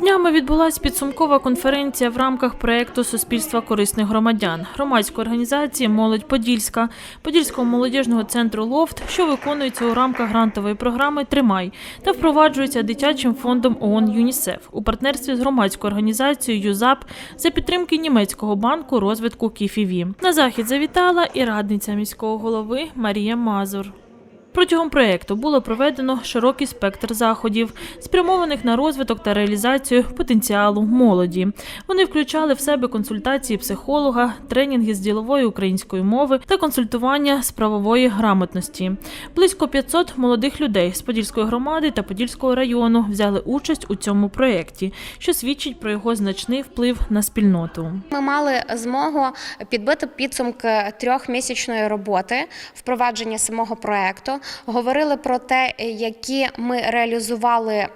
Днями відбулась підсумкова конференція в рамках проєкту Суспільства корисних громадян громадської організації Молодь Подільська Подільського молодіжного центру Лофт, що виконується у рамках грантової програми Тримай та впроваджується дитячим фондом ООН ЮНІСЕФ у партнерстві з громадською організацією ЮЗАП за підтримки німецького банку розвитку КІФІВІ. На захід завітала і радниця міського голови Марія Мазур. Протягом проєкту було проведено широкий спектр заходів, спрямованих на розвиток та реалізацію потенціалу молоді. Вони включали в себе консультації психолога, тренінги з ділової української мови та консультування з правової грамотності. Близько 500 молодих людей з Подільської громади та Подільського району взяли участь у цьому проєкті, що свідчить про його значний вплив на спільноту. Ми мали змогу підбити підсумки трьохмісячної роботи впровадження самого проекту. Говорили про те, які ми реалізували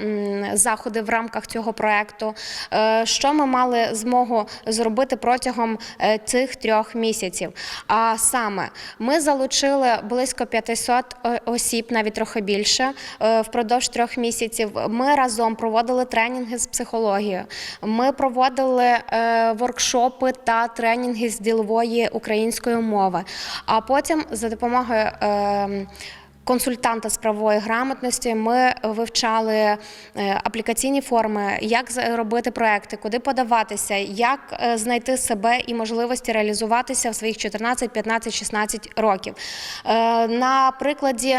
заходи в рамках цього проекту, е, що ми мали змогу зробити протягом е, цих трьох місяців. А саме ми залучили близько 500 осіб, навіть трохи більше, е, впродовж трьох місяців. Ми разом проводили тренінги з психології. Ми проводили е, воркшопи та тренінги з ділової української мови. А потім за допомогою е, Консультанта з правової грамотності ми вивчали е, аплікаційні форми, як робити проекти, куди подаватися, як е, знайти себе і можливості реалізуватися в своїх 14, 15, 16 років. Е, На прикладі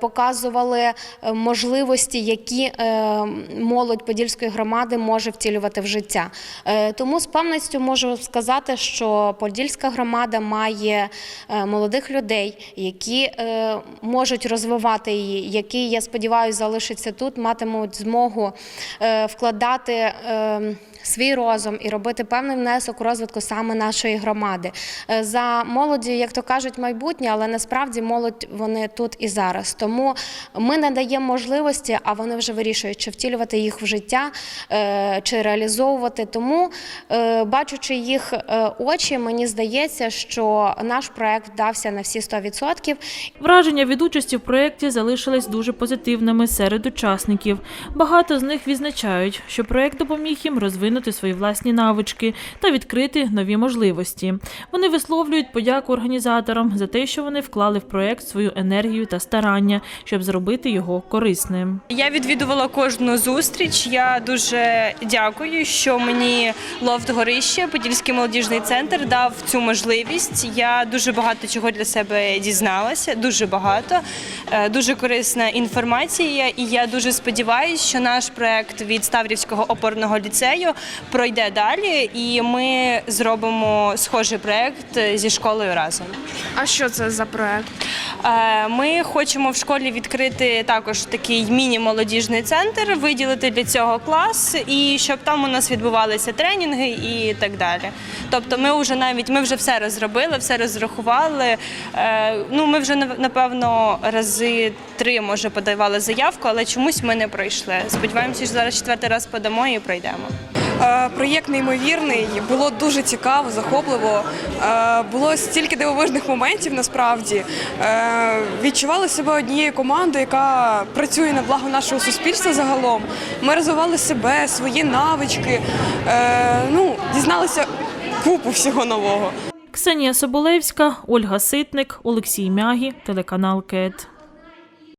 показували можливості, які молодь Подільської громади може втілювати в життя. Тому з певністю можу сказати, що Подільська громада має молодих людей, які е, можуть розвивати її, які, я сподіваюся, залишаться тут, матимуть змогу е, вкладати. Свій розум і робити певний внесок у розвитку саме нашої громади Е, за молоді, як то кажуть, майбутнє, але насправді молодь вони тут і зараз. Тому ми надаємо можливості, а вони вже вирішують, чи втілювати їх в життя, е, чи реалізовувати. Тому, е, бачучи їх очі, мені здається, що наш проект вдався на всі 100%. Враження від участі в проєкті залишились дуже позитивними серед учасників. Багато з них відзначають, що проєкт допоміг їм розвинути свої власні навички та відкрити нові можливості. Вони висловлюють подяку організаторам за те, що вони вклали в проєкт свою енергію та старання, щоб зробити його корисним. Я відвідувала кожну зустріч. Я дуже дякую, що мені Лофт Горище, Подільський молодіжний центр дав цю можливість. Я дуже багато чого для себе дізналася. Дуже багато, Е, дуже корисна інформація. І я дуже сподіваюся, що наш проект від Ставрівського опорного ліцею пройде далі, і ми зробимо схожий проект зі школою разом. А що це за проект? Е, Ми хочемо в школі відкрити також такий міні-молодіжний центр, виділити для цього клас, і щоб там у нас відбувалися тренінги і так далі. Тобто, ми вже навіть ми вже все розробили, все розрахували. Е, Ну, ми вже напевно рази три може подавали заявку, але чомусь ми не пройшли. Сподіваємося, що зараз четвертий раз подамо і пройдемо. Е, Проєкт неймовірний, було дуже цікаво, захопливо. Е, Було стільки дивовижних моментів насправді. Е, Відчували себе однією командою, яка працює на благо нашого суспільства загалом. Ми розвивали себе, свої навички, ну, дізналися купу всього нового. Ксенія Соболевська, Ольга Ситник, Олексій Мягі, телеканал КЕТ.